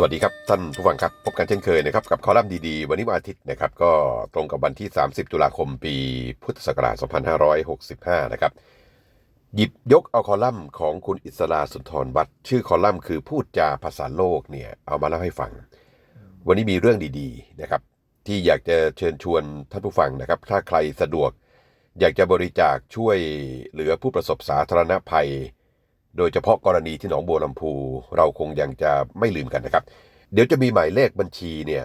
สวัสดีครับ ท่านผู้ฟังครับ พบกันเช่นเคยนะครับกับคอลัมน์ดีๆ วันนี้วันอาทิตย์นะครับ ก็ตรงกับวันที่ 30 ตุลาคมปีพุทธศักราช 2565 นะครับ หยิบยกเอาคอลัมน์ของคุณอิสราสุนทรวัฒน์ชื่อคอลัมน์คือพูดจาภาษาโลกเนี่ยเอามาเล่าให้ฟัง วันนี้มีเรื่องดีๆนะครับ ที่อยากจะเชิญชวนท่านผู้ฟังนะครับ ถ้าใครสะดวก อยากจะบริจาคช่วยเหลือผู้ประสบสาธารณภัย โดยเฉพาะกรณีที่หนองบัวลำพูเราคงยังจะไม่ลืมกันนะครับ เดี๋ยวจะมีหมายเลขบัญชีเนี่ย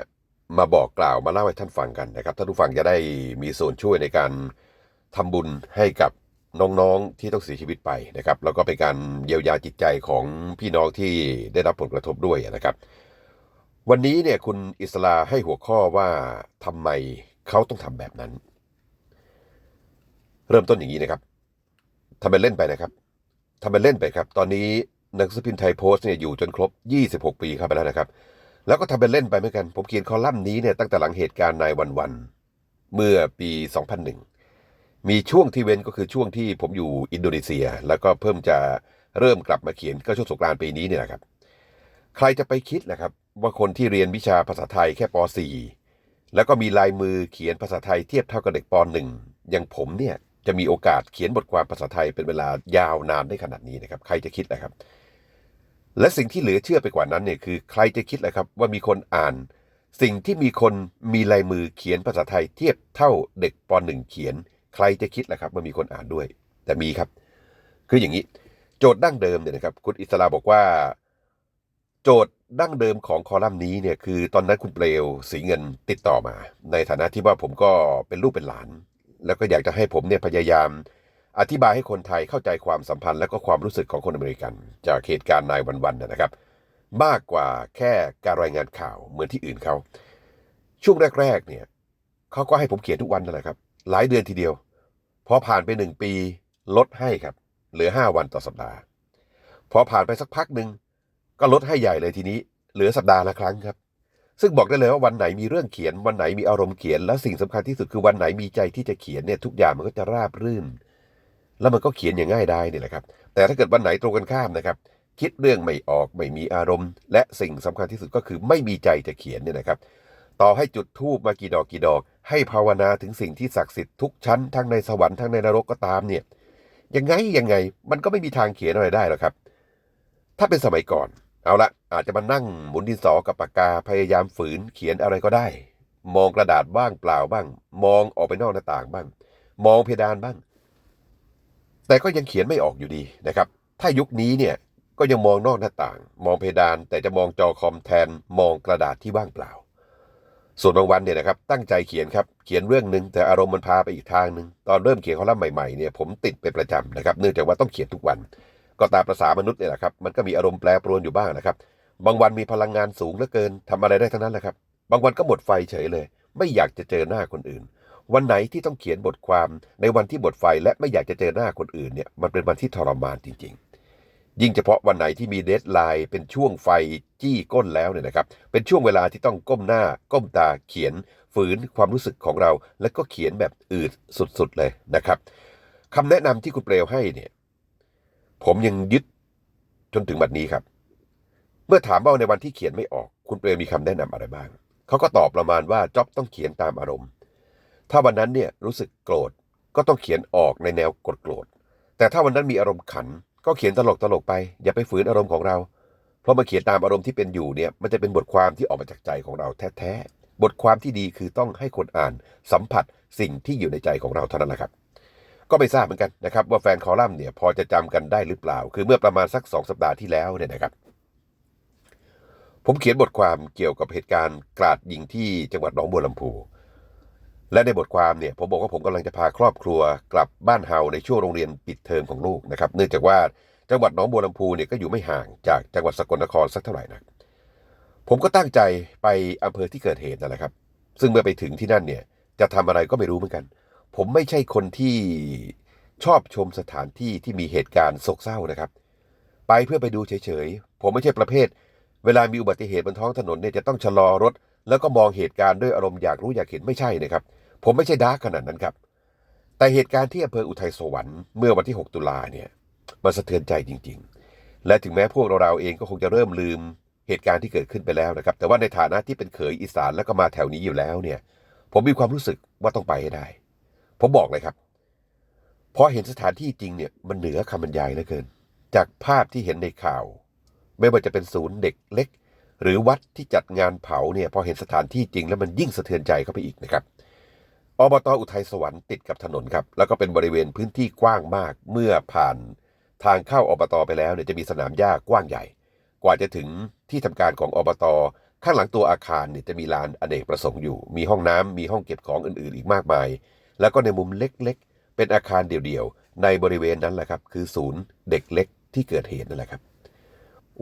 มาบอกกล่าวมาเล่าให้ท่านฟังกันนะครับท่านผู้ฟังจะได้มีส่วนช่วยในการทำบุญให้กับน้องๆที่ต้องเสียชีวิตไปนะครับ แล้วก็เป็นการเยียวยาจิตใจของพี่น้องที่ได้รับผลกระทบด้วยนะครับ วันนี้เนี่ยคุณอิสลาให้หัวข้อว่าทำไมเขาต้องทำแบบนั้น เริ่มต้นอย่างนี้นะครับทำเป็นเล่นไปนะครับ ทำเป็นเล่นไปครับ ตอนนี้หนังสือพิมพ์ไทยโพสต์เนี่ยอยู่จนครบ 26 ปีเข้าไปแล้วนะครับ แล้วก็ทำเป็นเล่นไปเหมือนกัน ผมเขียนคอลัมน์นี้เนี่ยตั้งแต่หลังเหตุการณ์นายวันวันเมื่อปี 2001 มีช่วงที่เว้นก็คือช่วงที่ผมอยู่อินโดนีเซีย แล้วก็เพิ่มจะเริ่มกลับมาเขียนก็ช่วงสงกรานต์ปีนี้เนี่ยแหละครับ ใครจะไปคิดนะครับ ว่าคนที่เรียนวิชาภาษาไทยแค่ป .4 แล้วก็มีลายมือเขียนภาษาไทยเทียบเท่ากับเด็กป .1 อย่างผมเนี่ย จะมีโอกาสเขียนบทความภาษาไทยเป็นเวลายาวนานได้ขนาดนี้นะครับ ใครจะคิดนะครับ และสิ่งที่เหลือเชื่อไปกว่านั้นเนี่ยคือใครจะคิดนะครับ ว่ามีคนอ่าน สิ่งที่มีคนมีลายมือเขียนภาษาไทยเทียบเท่าเด็กป .1 เขียน ใครจะคิดล่ะครับว่ามีคนอ่านด้วย แต่มีครับ คืออย่างนี้ โจทย์ดั้งเดิมเนี่ยนะครับคุณอิสราบอกว่า โจทย์ดั้งเดิมของคอลัมน์นี้เนี่ยคือตอนนั้นคุณเปลวสีเงินติดต่อมา ในฐานะที่ว่าผมก็เป็นลูกเป็นหลาน แล้วก็อยากจะให้ผมเนี่ยพยายาม อธิบายให้คนไทยเข้าใจความสัมพันธ์และก็ความรู้สึกของคนอเมริกัน จากเหตุการณ์นายวันๆนะนะครับ มากกว่าแค่การรายงานข่าวเหมือนที่อื่นเขา ช่วงแรก ๆ เนี่ยเขาก็ให้ผมเขียนทุกวันนั่นแหละครับ หลายเดือนทีเดียว พอผ่านไปหนึ่งปีลดให้ครับ เหลือ5วันต่อสัปดาห์ พอผ่านไปสักพักหนึ่งก็ลดให้ใหญ่เลยทีนี้ เหลือสัปดาห์ละครั้งครับ ซึ่งบอกได้เลยว่าวันไหนมีเรื่องเขียน วันไหนมีอารมณ์เขียน และสิ่งสำคัญที่สุดคือวันไหนมีใจที่จะเขียนเนี่ยทุกอย่างมันก็จะราบรื่น แล้วมันก็เขียนอย่างง่ายได้นี่แหละครับ แต่ถ้าเกิดวันไหนตรงกันข้ามนะครับ คิดเรื่องไม่ออกไม่มีอารมณ์ และสิ่งสำคัญที่สุดก็คือไม่มีใจจะเขียนเนี่ยนะครับ ต่อให้จุดทูบมากี่ดอกกี่ดอก ให้ภาวนาถึงสิ่งที่ศักดิ์สิทธิ์ทุกชั้นทั้งในสวรรค์ทั้งในนรกก็ตามเนี่ยยังไงยังไงมันก็ไม่มีทางเขียนอะไรได้หรอกครับ ถ้าเป็นสมัยก่อน เอาละอาจจะมานั่งหมุนดินสอกับปากกาพยายามฝืนเขียนอะไรก็ได้ มองกระดาษบ้างเปล่าบ้าง มองออกไปนอกหน้าต่างบ้าง มองเพดานบ้าง แต่ก็ยังเขียนไม่ออกอยู่ดีนะครับ ถ้ายุคนี้เนี่ยก็ยังมองนอกหน้าต่าง มองเพดาน แต่จะมองจอคอมแทนมองกระดาษที่ว่างเปล่า ส่วนบางวันเนี่ยนะครับตั้งใจเขียนครับเขียนเรื่องหนึ่งแต่อารมณ์มันพาไปอีกทางหนึ่งตอนเริ่มเขียนคอลัมน์ใหม่ๆเนี่ยผมติดเป็นประจำนะครับเนื่องจากว่าต้องเขียนทุกวัน ก็ตามประษามนุษย์เนี่ยแหละครับมันก็มีอารมณ์แปรปรวนอยู่บ้างนะครับ บางวันมีพลังงานสูงเหลือเกินทำอะไรได้ทั้งนั้นแหละครับ บางวันก็หมดไฟเฉยเลย ไม่อยากจะเจอหน้าคนอื่น วันไหนที่ต้องเขียนบทความในวันที่หมดไฟและไม่อยากจะเจอหน้าคนอื่นเนี่ยมันเป็นวันที่ทรมานจริง ๆ ยิ่งเฉพาะวันไหนที่มีเดทไลน์เป็นช่วงไฟจี้ก้นแล้วเนี่ยนะครับ เป็นช่วงเวลาที่ต้องก้มหน้า ก้มตาเขียนฝืนความรู้สึกของเรา แล้วก็เขียนแบบอืดสุดๆเลยนะครับคำแนะนำที่คุณเปลวให้เนี่ย ผมยังยึดจนถึงบัดนี้ครับ เมื่อถามว่าในวันที่เขียนไม่ออก คุณเปรมมีคำแนะนำอะไรบ้าง เขาก็ตอบประมาณว่าจ็อบต้องเขียนตามอารมณ์ ถ้าวันนั้นเนี่ยรู้สึกโกรธก็ต้องเขียนออกในแนวกรธโกรธแต่ถ้าวันนั้นมีอารมณ์ขัน ก็เขียนตลกตลกไป อย่าไปฝืนอารมณ์ของเรา เพราะมาเขียนตามอารมณ์ที่เป็นอยู่เนี่ยมันจะเป็นบทความที่ออกมาจากใจของเราแท้ๆบทความที่ดีคือต้องให้คนอ่าน สัมผัสสิ่งที่อยู่ในใจของเราเท่านั้นแหละครับ ก็ไม่ทราบเหมือนกันนะครับว่าแฟนคอลัมน์เนี่ยพอจะจำกันได้หรือเปล่า คือเมื่อประมาณสักสองสัปดาห์ที่แล้วเนี่ยนะครับ ผมเขียนบทความเกี่ยวกับเหตุการณ์กราดยิงที่จังหวัดหนองบัวลำพูและในบทความเนี่ยผมบอกว่าผมกำลังจะพาครอบครัวกลับบ้านเฮาในช่วงโรงเรียนปิดเทอมของลูกนะครับ เนื่องจากว่าจังหวัดหนองบัวลำพูเนี่ยก็อยู่ไม่ห่างจากจังหวัดสกลนครสักเท่าไหร่นะผมก็ตั้งใจไปอำเภอที่เกิดเหตุนั่นแหละครับ ซึ่งเมื่อไปถึงที่นั่นเนี่ยจะทำอะไรก็ไม่รู้เหมือนกัน ผมไม่ใช่คนที่ชอบชมสถานที่ที่มีเหตุการณ์โศกเศร้านะครับ ไปเพื่อไปดูเฉยๆ ผมไม่ใช่ประเภท เวลามีอุบัติเหตุบนท้องถนนเนี่ยจะต้องชะลอรถ แล้วก็มองเหตุการณ์ด้วยอารมณ์อยากรู้อยากเห็นไม่ใช่นะครับ ผมไม่ใช่ดาร์กขนาดนั้นครับ แต่เหตุการณ์ที่อำเภออุทัยสวรรค์เมื่อวันที่ 6 ตุลาเนี่ยมันสะเทือนใจจริง ๆ และถึงแม้พวกเราเองก็คงจะเริ่มลืมเหตุการณ์ที่เกิดขึ้นไปแล้วนะครับ แต่ว่าในฐานะที่เป็นเขยอีสานแล้วก็มาแถวนี้อยู่แล้วเนี่ย ผมมีความรู้สึกว่าต้องไปให้ได้ ผมบอกเลยครับพอเห็นสถานที่จริงเนี่ยมันเหนือคำบรรยายเหลือเกิน จากภาพที่เห็นในข่าว ไม่ว่าจะเป็นศูนย์เด็กเล็ก หรือวัดที่จัดงานเผาเนี่ยพอเห็นสถานที่จริงแล้วมันยิ่งสะเทือนใจเข้าไปอีกนะครับอบตอุทัยสวรรค์ติดกับถนนครับแล้วก็เป็นบริเวณพื้นที่กว้างมากเมื่อผ่านทางเข้าอบตไปแล้วเนี่ยจะมีสนามหญ้ากว้างใหญ่ กว่าจะถึงที่ทำการของอบต ข้างหลังตัวอาคารเนี่ยจะมีลานอเนกประสงค์อยู่ มีห้องน้ำมีห้องเก็บของอื่นๆ อีกมากมาย แล้วก็ในมุมเล็กๆ เป็นอาคารเดี่ยวๆ ในบริเวณนั้นแหละครับ คือศูนย์เด็กเล็กที่เกิดเหตุนั่นแหละครับ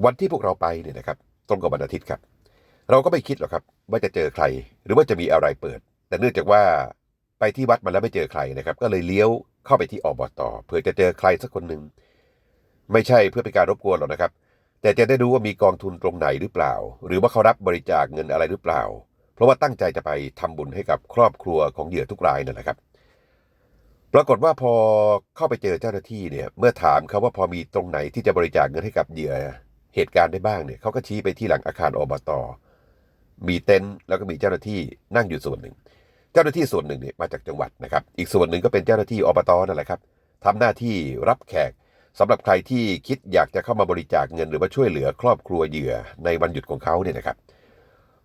วันที่พวกเราไปเนี่ยนะครับ ตรงกับวันอาทิตย์ครับ เราก็ไม่คิดหรอกครับ ว่าจะเจอใคร หรือว่าจะมีอะไรเปิด แต่เนื่องจากว่าไปที่วัดมาแล้วไม่เจอใครนะครับ ก็เลยเลี้ยวเข้าไปที่อบตเพื่อจะเจอใครสักคนหนึ่งไม่ใช่เพื่อเป็นการรบกวนหรอกนะครับ แต่จะได้รู้ว่ามีกองทุนตรงไหนหรือเปล่า หรือว่าเขารับบริจาคเงินอะไรหรือเปล่า ราะว่าตั้งใจจะไปทำบุญให้กับครอบครัวของเหยื่อทุกรายนั่นแหละครับ ปรากฏว่าพอเข้าไปเจอเจ้าหน้าที่เนี่ย เมื่อถามเขาว่าพอมีตรงไหนที่จะบริจาคเงินให้กับเหยื่อเหตุการณ์ได้บ้างเนี่ยเขาก็ชี้ไปที่หลังอาคารอบต มีเต็นท์แล้วก็มีเจ้าหน้าที่นั่งอยู่ส่วนหนึ่ง เจ้าหน้าที่ส่วนหนึ่งเนี่ยมาจากจังหวัดนะครับ อีกส่วนหนึ่งก็เป็นเจ้าหน้าที่อบตนั่นแหละครับทำหน้าที่รับแขกสำหรับใครที่คิดอยากจะเข้ามาบริจาคเงินหรือว่าช่วยเหลือครอบครัวเหยื่อในวันหยุดของเขาเนี่ยนะครับ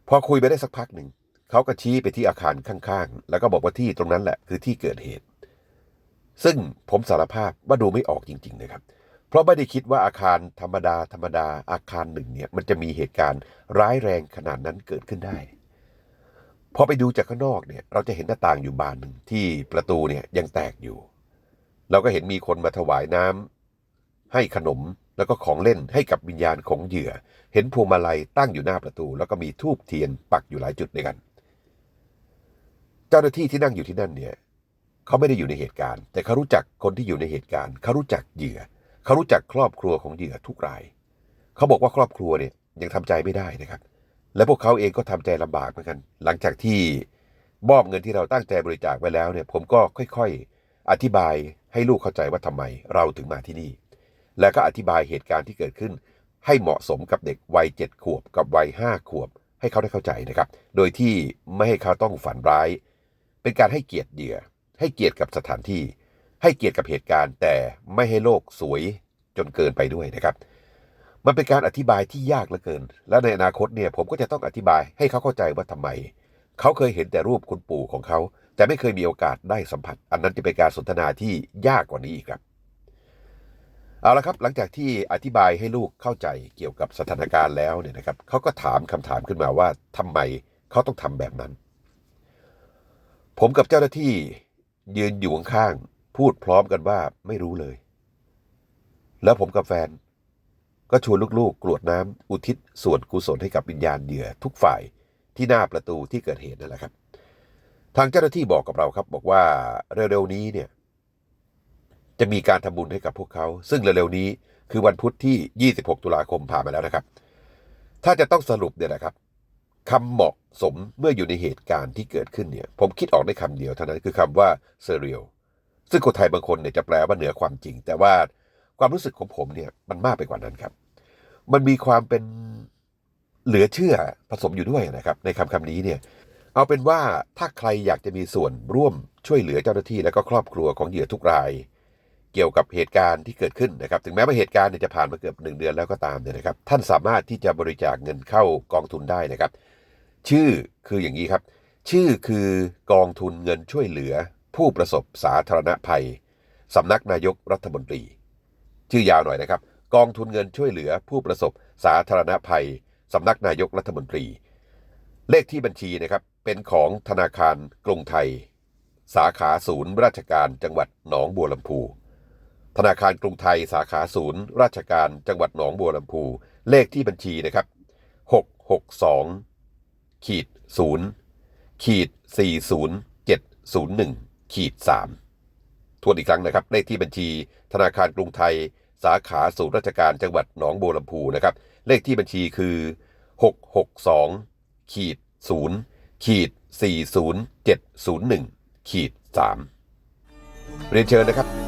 พอคุยไปได้สักพักหนึ่งเขาก็ชี้ไปที่อาคารข้างๆ แล้วก็บอกว่าที่ตรงนั้นแหละคือที่เกิดเหตุ ซึ่งผมสารภาพว่าดูไม่ออกจริง ๆ นะครับ เพราะไม่ได้คิดว่าอาคารธรรมดาธรรมดาอาคารหนึ่งเนี่ยมันจะมีเหตุการณ์ร้ายแรงขนาดนั้นเกิดขึ้นได้พอไปดูจากข้างนอกเนี่ยเราจะเห็นหน้าต่างอยู่บานหนึ่งที่ประตูเนี่ยยังแตกอยู่ เราก็เห็นมีคนมาถวายน้ำ ให้ขนมแล้วก็ของเล่นให้กับวิญญาณของเหยื่อ เห็นพวงมาลัยตั้งอยู่หน้าประตู แล้วก็มีทูบเทียนปักอยู่หลายจุดด้วยกัน เจ้าหน้าที่ที่นั่งอยู่ที่นั่นเนี่ยเขาไม่ได้อยู่ในเหตุการณ์ แต่เขารู้จักคนที่อยู่ในเหตุการณ์เขารู้จักเหยื่อเขารู้จักครอบครัวของเหยื่อทุกราย เขาบอกว่าครอบครัวเนี่ยยังทำใจไม่ได้นะครับ และพวกเขาเองก็ทำใจลำบากเหมือนกัน หลังจากที่มอบเงินที่เราตั้งใจบริจาคไว้แล้วเนี่ย ผมก็ค่อยๆ อธิบายให้ลูกเข้าใจว่าทำไมเราถึงมาที่นี่ และก็อธิบายเหตุการณ์ที่เกิดขึ้น ให้เหมาะสมกับเด็กวัยเจ็ดขวบกับวัยห้าขวบ ให้เขาได้เข้าใจนะครับ โดยที่ไม่ให้เขาต้องฝันร้าย เป็นการให้เกียรติเหยื่อ ให้เกียรติกับสถานที่ ให้เกียรติกับเหตุการณ์ แต่ไม่ให้โลกสวยจนเกินไปด้วยนะครับ มันเป็นการอธิบายที่ยากเหลือเกิน และในอนาคตเนี่ยผมก็จะต้องอธิบายให้เขาเข้าใจว่าทำไม เขาเคยเห็นแต่รูปคุณปู่ของเขา แต่ไม่เคยมีโอกาสได้สัมผัส อันนั้นจะเป็นการสนทนาที่ยากกว่านี้อีกครับ เอาละครับหลังจากที่อธิบายให้ลูกเข้าใจเกี่ยวกับสถานการณ์แล้วเนี่ยนะครับเขาก็ถามคำถามขึ้นมาว่าทำไมเขาต้องทำแบบนั้น ผมกับเจ้าหน้าที่ยืนอยู่ข้างๆพูดพร้อมกันว่าไม่รู้เลย แล้วผมกับแฟน ก็ชวนลูกๆกรวดน้ำอุทิศส่วนกุศลให้กับวิญญาณเหยื่อทุกฝ่ายที่หน้าประตูที่เกิดเหตุนั่นแหละครับ ทางเจ้าหน้าที่บอกกับเราครับ บอกว่าเร็วๆนี้เนี่ย จะมีการทำบุญให้กับพวกเขา ซึ่งเร็วๆนี้คือวันพุธที่ 26 ตุลาคมผ่านมาแล้วนะครับ ถ้าจะต้องสรุปเนี่ยนะครับคำเหมาะสมเมื่ออยู่ในเหตุการณ์ที่เกิดขึ้นเนี่ยผมคิดออกได้คำเดียวเท่านั้นคือคำว่าเซเรียลซึ่งคนไทยบางคนเนี่ยจะแปลว่าเหนือความจริง แต่ว่าความรู้สึกของผมเนี่ยมันมากไปกว่านั้นครับ มันมีความเป็นเหลือเชื่อผสมอยู่ด้วยนะครับ ในคำคำนี้เนี่ยเอาเป็นว่าถ้าใครอยากจะมีส่วนร่วมช่วยเหลือเจ้าหน้าที่และก็ครอบครัวของเหยื่อทุกราย เกี่ยวกับเหตุการณ์ที่เกิดขึ้นนะครับ ถึงแม้ว่าเหตุการณ์จะผ่านมาเกือบหนึ่งเดือนแล้วก็ตามเนี่ยนะครับ ท่านสามารถที่จะบริจาคเงินเข้ากองทุนได้นะครับ ชื่อคืออย่างนี้ครับ ชื่อคือกองทุนเงินช่วยเหลือ ผู้ประสบสาธารณภัยสำนักนายกรัฐมนตรี ชื่อยาวหน่อยนะครับ กองทุนเงินช่วยเหลือ ผู้ประสบสาธารณภัยสำนักนายกรัฐมนตรี เลขที่บัญชีนะครับเป็นของธนาคารกรุงไทย สาขาศูนย์ราชการจังหวัดหนองบัวลำพู ธนาคารกรุงไทยสาขาศูนย์ ราชการจังหวัดหนองบัวลำพู เลขที่บัญชีนะครับ662ขีด0ขีด40701ขีด3ทวนอีกครั้งนะครับ เลขที่บัญชี ธนาคารกรุงไทย สาขาศูนย์ราชการจังหวัดหนองบัวลำพูนะครับ เลขที่บัญชีคือ 662ขีด0ขีด40701ขีด3เรียนเชิญนะครับ